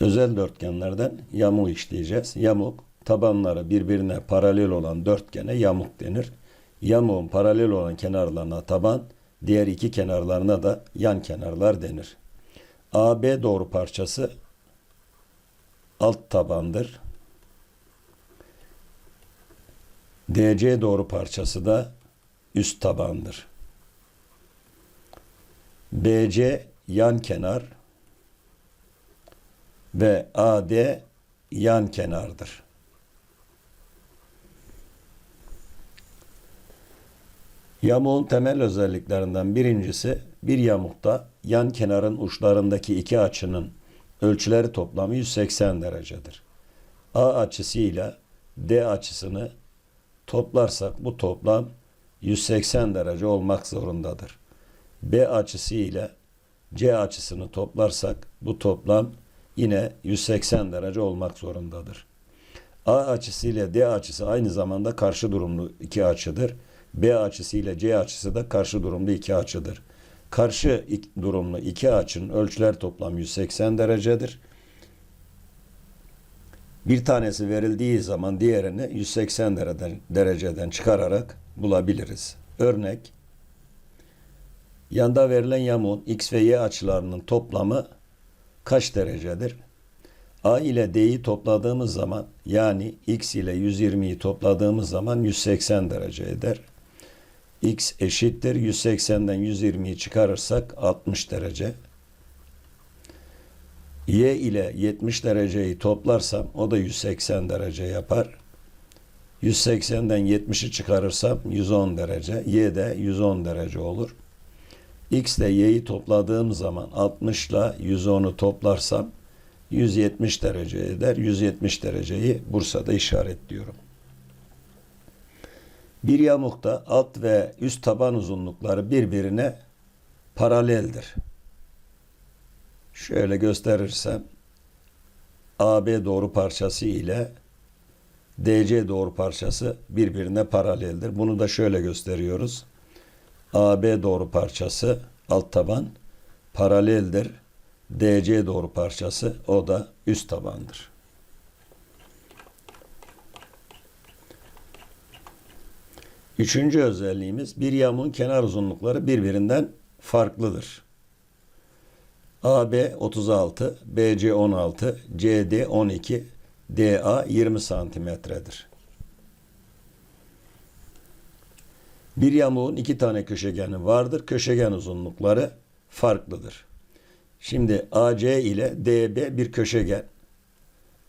özel dörtgenlerden yamuk işleyeceğiz. Yamuk tabanları birbirine paralel olan dörtgene yamuk denir. Yamuğun paralel olan kenarlarına taban, diğer iki kenarlarına da yan kenarlar denir. AB doğru parçası alt tabandır. DC doğru parçası da üst tabandır. BC yan kenar ve AD yan kenardır. Yamuğun temel özelliklerinden birincisi bir yamukta yan kenarın uçlarındaki iki açının ölçüleri toplamı 180 derecedir. A açısıyla D açısını toplarsak bu toplam 180 derece olmak zorundadır. B açısı ile C açısını toplarsak bu toplam yine 180 derece olmak zorundadır. A açısı ile D açısı aynı zamanda karşı durumlu iki açıdır. B açısı ile C açısı da karşı durumlu iki açıdır. Karşı durumlu iki açının ölçüler toplamı 180 derecedir. Bir tanesi verildiği zaman diğerini 180 dereceden, dereceden çıkararak bulabiliriz. Örnek Yanda verilen yamuğun x ve y açılarının toplamı kaç derecedir? A ile D'yi topladığımız zaman yani x ile 120'yi topladığımız zaman 180 derece eder. x eşittir 180'den 120'yi çıkarırsak 60 derece. Y ile 70 dereceyi toplarsam o da 180 derece yapar. 180'den 70'i çıkarırsam 110 derece. Y de 110 derece olur. X ile Y'yi topladığım zaman 60 ile 110'u toplarsam 170 derece eder. 170 dereceyi Bursa'da işaretliyorum. Bir yamukta alt ve üst taban uzunlukları birbirine paraleldir. Şöyle gösterirsem AB doğru parçası ile DC doğru parçası birbirine paraleldir. Bunu da şöyle gösteriyoruz. AB doğru parçası alt taban paraleldir. DC doğru parçası o da üst tabandır. Üçüncü özelliğimiz bir yamuğun kenar uzunlukları birbirinden farklıdır. AB 36, BC 16, CD 12, DA 20 santimetredir. Bir yamuğun iki tane köşegeni vardır. Köşegen uzunlukları farklıdır. Şimdi AC ile DB bir köşegen.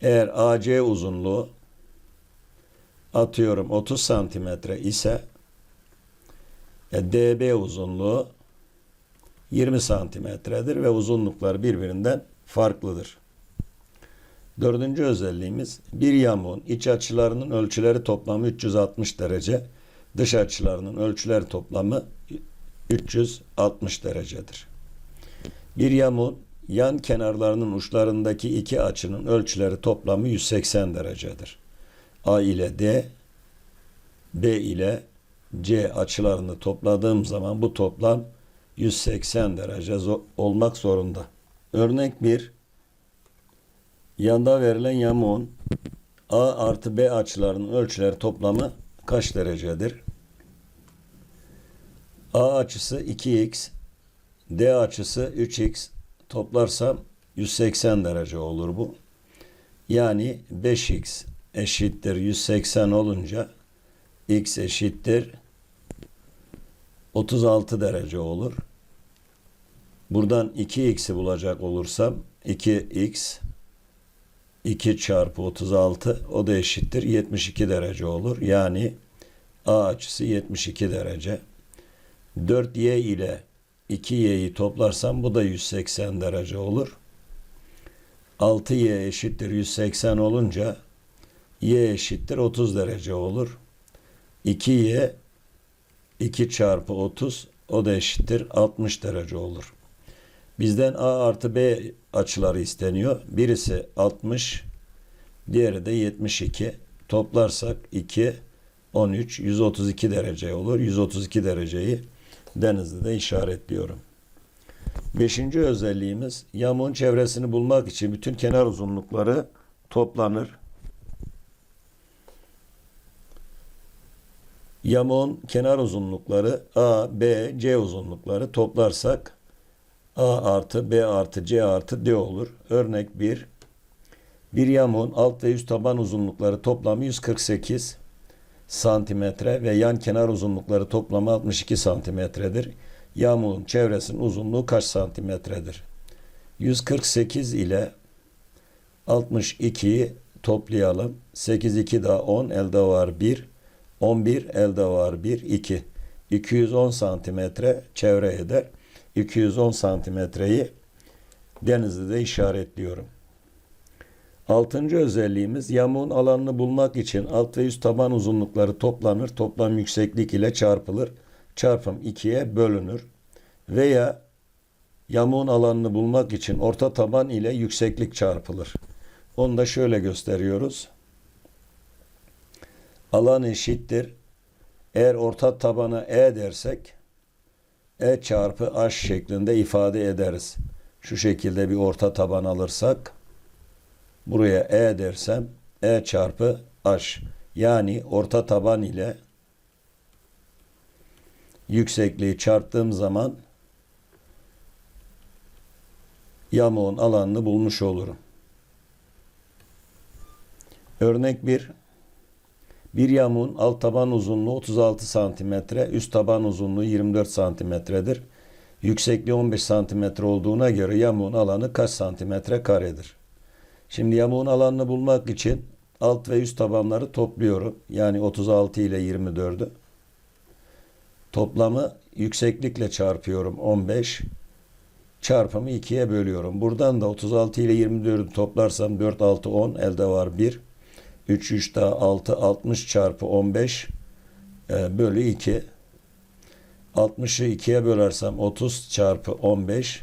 Eğer AC uzunluğu atıyorum 30 santimetre ise e, DB uzunluğu 20 santimetredir ve uzunluklar birbirinden farklıdır. Dördüncü özelliğimiz bir yamuğun iç açılarının ölçüleri toplamı 360 derece, dış açılarının ölçüleri toplamı 360 derecedir. Bir yamuğun yan kenarlarının uçlarındaki iki açının ölçüleri toplamı 180 derecedir. A ile D, B ile C açılarını topladığım zaman bu toplam 180 derece olmak zorunda. Örnek 1. Yanda verilen yamuğun A artı B açılarının ölçüleri toplamı kaç derecedir? A açısı 2x, D açısı 3x toplarsam 180 derece olur bu. Yani 5x eşittir 180 olunca x eşittir 36 derece olur. Buradan 2x'i bulacak olursam 2x 2 çarpı 36 o da eşittir 72 derece olur. Yani A açısı 72 derece. 4y ile 2y'yi toplarsam bu da 180 derece olur. 6y eşittir 180 olunca y eşittir 30 derece olur. 2y 2 çarpı 30 o da eşittir 60 derece olur. Bizden A artı B açıları isteniyor. Birisi 60, diğeri de 72. Toplarsak 2, 13, 132 derece olur. 132 dereceyi Denizli'de işaretliyorum. Beşinci özelliğimiz yamuğun çevresini bulmak için bütün kenar uzunlukları toplanır. Yamuğun kenar uzunlukları A, B, C uzunlukları toplarsak A artı B artı C artı D olur. Örnek 1. Bir yamuğun alt ve üst taban uzunlukları toplamı 148 santimetre ve yan kenar uzunlukları toplamı 62 santimetredir. Yamuğun çevresinin uzunluğu kaç santimetredir? 148 ile 62'yi toplayalım. 8 2 daha 10 elde var 1. 11 elde var 1 2. 210 santimetre çevre eder. 210 santimetreyi denizde de işaretliyorum. Altıncı özelliğimiz yamuğun alanını bulmak için alt ve üst taban uzunlukları toplanır. Toplam yükseklik ile çarpılır. Çarpım 2'ye bölünür. Veya yamuğun alanını bulmak için orta taban ile yükseklik çarpılır. Onu da şöyle gösteriyoruz. Alan eşittir. Eğer orta tabana E dersek E çarpı H şeklinde ifade ederiz. Şu şekilde bir orta taban alırsak buraya E dersem E çarpı H yani orta taban ile yüksekliği çarptığım zaman yamuğun alanını bulmuş olurum. Örnek 1. Bir yamuğun alt taban uzunluğu 36 santimetre, üst taban uzunluğu 24 santimetredir. Yüksekliği 15 santimetre olduğuna göre yamuğun alanı kaç santimetre karedir? Şimdi yamuğun alanını bulmak için alt ve üst tabanları topluyorum. Yani 36 ile 24'ü. Toplamı yükseklikle çarpıyorum 15. Çarpımı 2'ye bölüyorum. Buradan da 36 ile 24'ü toplarsam 4 6 10 elde var 1. 3 3 daha 6 60 çarpı 15 e, bölü 2. 60'ı 2'ye bölersem 30 çarpı 15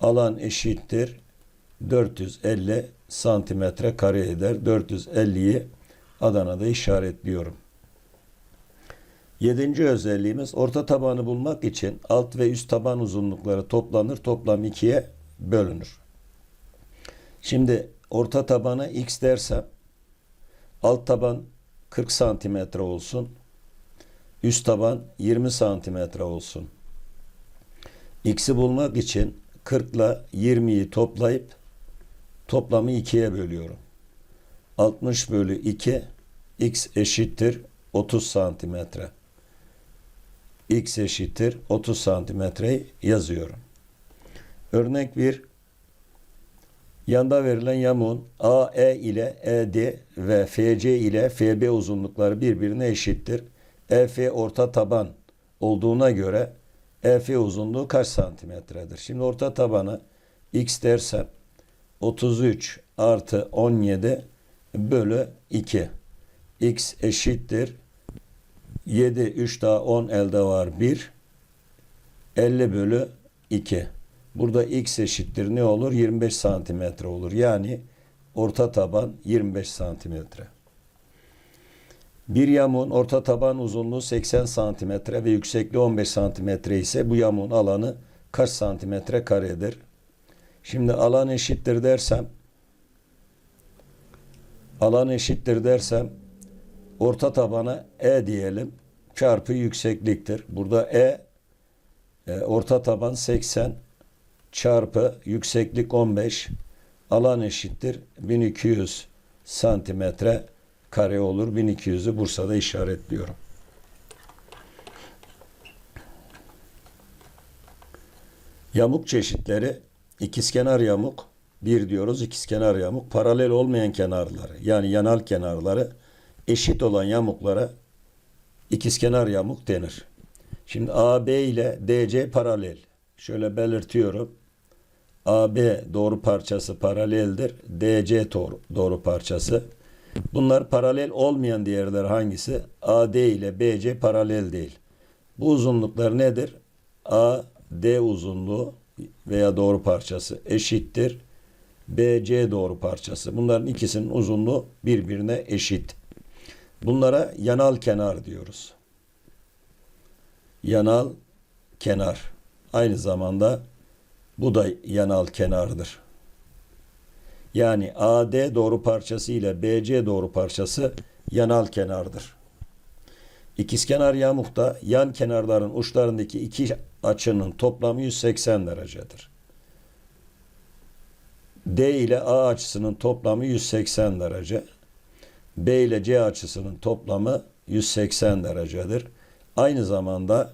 alan eşittir 450 santimetre kare eder. 450'yi Adana'da işaretliyorum. Yedinci özelliğimiz orta tabanı bulmak için alt ve üst taban uzunlukları toplanır. Toplam 2'ye bölünür. Şimdi orta tabanı x dersem alt taban 40 santimetre olsun. Üst taban 20 santimetre olsun. X'i bulmak için 40 ile 20'yi toplayıp toplamı 2'ye bölüyorum. 60 bölü 2 x eşittir 30 santimetre. x eşittir 30 santimetreyi yazıyorum. Örnek 1 Yanda verilen yamuğun AE ile ED ve FC ile FB uzunlukları birbirine eşittir. EF orta taban olduğuna göre EF uzunluğu kaç santimetredir? Şimdi orta tabanı x dersem 33 artı 17 bölü 2. x eşittir. 7, 3 daha 10 elde var 1. 50 bölü 2. Burada x eşittir ne olur? 25 santimetre olur. Yani orta taban 25 santimetre. Bir yamuğun orta taban uzunluğu 80 santimetre ve yüksekliği 15 santimetre ise bu yamuğun alanı kaç santimetre karedir? Şimdi alan eşittir dersem alan eşittir dersem orta tabana E diyelim çarpı yüksekliktir. Burada E, e orta taban 80 çarpı yükseklik 15 alan eşittir 1200 santimetre kare olur. 1200'ü Bursa'da işaretliyorum. Yamuk çeşitleri ikizkenar yamuk bir diyoruz ikizkenar yamuk paralel olmayan kenarları yani yanal kenarları eşit olan yamuklara ikizkenar yamuk denir. Şimdi AB ile DC paralel. Şöyle belirtiyorum. AB doğru parçası paraleldir. DC doğru, doğru parçası. Bunlar paralel olmayan diğerler hangisi? AD ile BC paralel değil. Bu uzunluklar nedir? AD uzunluğu veya doğru parçası eşittir. BC doğru parçası. Bunların ikisinin uzunluğu birbirine eşit. Bunlara yanal kenar diyoruz. Yanal kenar. Aynı zamanda Bu da yanal kenardır. Yani AD doğru parçası ile BC doğru parçası yanal kenardır. İkizkenar yamukta yan kenarların uçlarındaki iki açının toplamı 180 derecedir. D ile A açısının toplamı 180 derece. B ile C açısının toplamı 180 derecedir. Aynı zamanda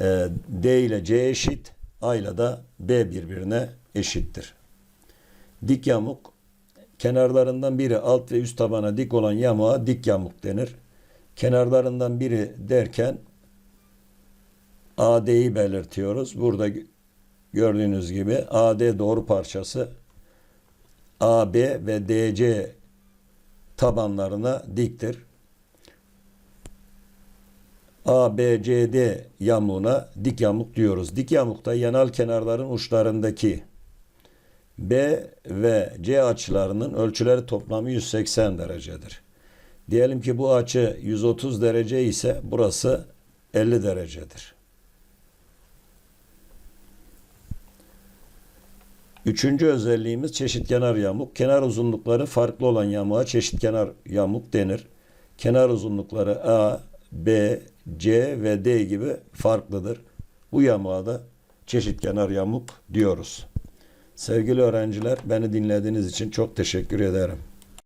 e, D ile C eşit, A ile de B birbirine eşittir. Dik yamuk kenarlarından biri alt ve üst tabana dik olan yamuğa dik yamuk denir. Kenarlarından biri derken AD'yi belirtiyoruz. Burada gördüğünüz gibi AD doğru parçası AB ve DC tabanlarına diktir. ABCD yamuğuna dik yamuk diyoruz. Dik yamukta yanal kenarların uçlarındaki B ve C açılarının ölçüleri toplamı 180 derecedir. Diyelim ki bu açı 130 derece ise burası 50 derecedir. Üçüncü özelliğimiz çeşitkenar yamuk. Kenar uzunlukları farklı olan yamuğa çeşitkenar yamuk denir. Kenar uzunlukları A, B, C ve D gibi farklıdır. Bu yamuğa da çeşitkenar yamuk diyoruz. Sevgili öğrenciler, beni dinlediğiniz için çok teşekkür ederim.